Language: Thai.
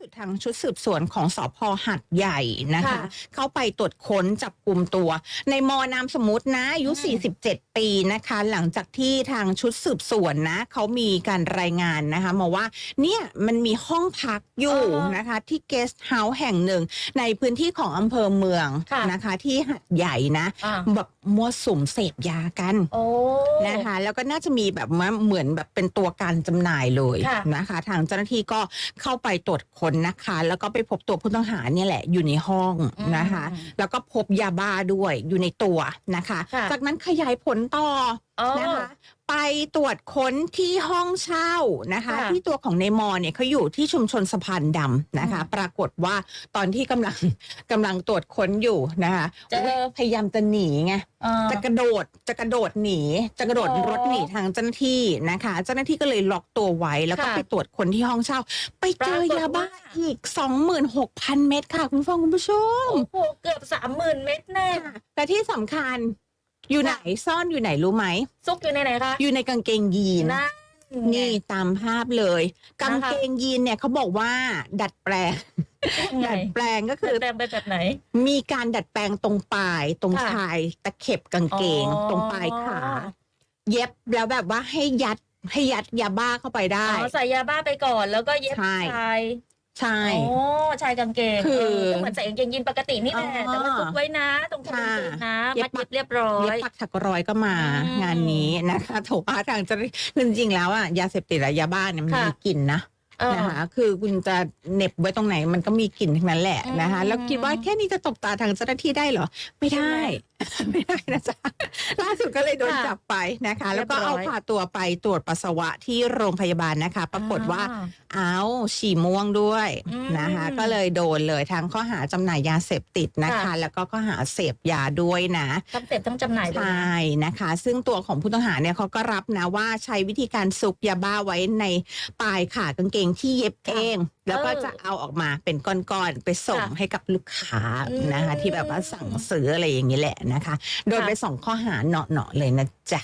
สุดทางชุดสืบสวนของสพหัดใหญ่นะคะ ค่ะเข้าไปตรวจค้นจับกลุ่มตัว ในมอนามสมมตินะอายุ อืม 47 ปีนะคะ หลังจากที่ทางชุดสืบสวนนะเขามีการรายงานนะคะมาว่าเนี่ยมันมีห้องพักอยู่นะคะ ที่เกสต์เฮาส์แห่งหนึ่ง ในพื้นที่ของอำเภอเมืองค่ะนะคะ ที่หัดใหญ่นะอ่าแบบมั่วสุมเสพยากัน โอ้ นะคะแล้วก็น่าจะมีแบบว่าเหมือนแบบเป็นตัวการจำหน่ายเลยค่ะ นะคะ ทางเจ้าหน้าที่ก็เข้าไปตรวจค้นนะคะ แล้วก็ไปพบตัวผู้ต้องหาเนี่ยแหละอยู่ในห้องนะคะอืมแล้วก็พบยาบ้าด้วยอยู่ในตัวนะคะ ค่ะจากนั้นขยายผลต่ออ๋อนะคะไป ตรวจค้นที่ห้องเช่านะคะ ค่ะ ที่ตัวของในมอเนี่ยเขาอยู่ที่ชุมชนสะพานดำนะคะอืมปรากฏว่าตอนที่กำลังกำลังตรวจค้นอยู่นะคะเจอพยายามจะหนีไงอ่าจะกระโดดจะกระโดดหนี จะกระโดดอ๋อรถหนีทางเจ้าหน้าที่นะคะ เจ้าหน้าที่ก็เลยล็อกตัวไว้ แล้วก็ค่ะไปตรวจคนที่ห้องเช่า ไปเจอปรากฏยาบ้าว่า อีก 26,000 เม็ดค่ะ คุณผู้ฟังคุณผู้ชมโอ้โหเกือบสามหมื่นเม็ดแน่ค่ะแต่ที่สำคัญ อยู่ไหนซ่อนอยู่ไหนรู้ไหม ซุกอยู่ในไหนคะอยู่ในกางเกงยีนนะนี่ตามภาพเลยกางนะคะเกงยีนเนี่ยเขาบอกว่า ดัดแปลงไง ดัดแปลงก็คืคืออแปลงไปแบบไหน มีการดัดแปลงตรงปลายตรงค่ะชายตะเข็บกางเกง อ๋อ ตรงปลายขา เย็บแล้วแบบว่าให้ยัดให้ยัดยาบ้าเข้าไปได้อ๋อใส่ยาบ้าไปก่อนแล้วก็เย็บใช่ ชาย ใช่ โอ้ชายกางเกงคือ เก็เหมือนใส่กางเกงยีนปกตินี่แหละอ๋อแต่ว่าซุกไว้นะตรงกางค่ะเกงนะเย็มับดปัเย็กบเรียบร้อเย็บย ปักถักร้อยก็มาอืมงานนี้นะคะโถว่าทางเจะคือจริงๆแล้วอะยาเสพติดอะยาบ้าเนี่ยมันค่ะ มีกลิ่นนะเออ นะคะคือคุณจะเหน็บไว้ตรงไหนมันก็มีกลิ่นทั้งนั้นแหละนะคะอืมแล้วคิดว่าแค่นี้จะตบตาทางเจ้าหน้าที่ได้เหรอ ไม่ได้ ไม่ได้นะจ๊ะล่าสุดก็ เลยโดนค่ะจับไปนะคะเรีแล้ยวบก็ร้อยเอาพาตัวไปตรวจปัสสาวะที่โรงพยาบาลนะคะ ปรากฏว่าอ่อ้าวฉี่ม่วงด้วยอืมนะคะ ก็เลยโดนเลยทั้งข้อหาจำหน่ายยาเสพติดนะคะค่ะแล้วก็ข้อหาเสพยาด้วยนะทั้งเสพทั้งจำหน่ายเลยใชนะ่นะคะ ซึ่งตัวของผู้ต้องหาเนี่ยเขาก็รับนะว่าใช้วิธีการซุกยาบ้าไว้ในปลายขากางเกงที่เย็บเองแล้วก็เออจะเอาออกมาเป็นก้อนๆไปส่งค่ะให้กับลูกค้าอืมนะคะ ที่แบบว่าสั่งซื้ออะไรอย่างนี้แหละนะคะ โดนค่ะไปสองข้อหาเนาะๆเลยนะจ๊ะ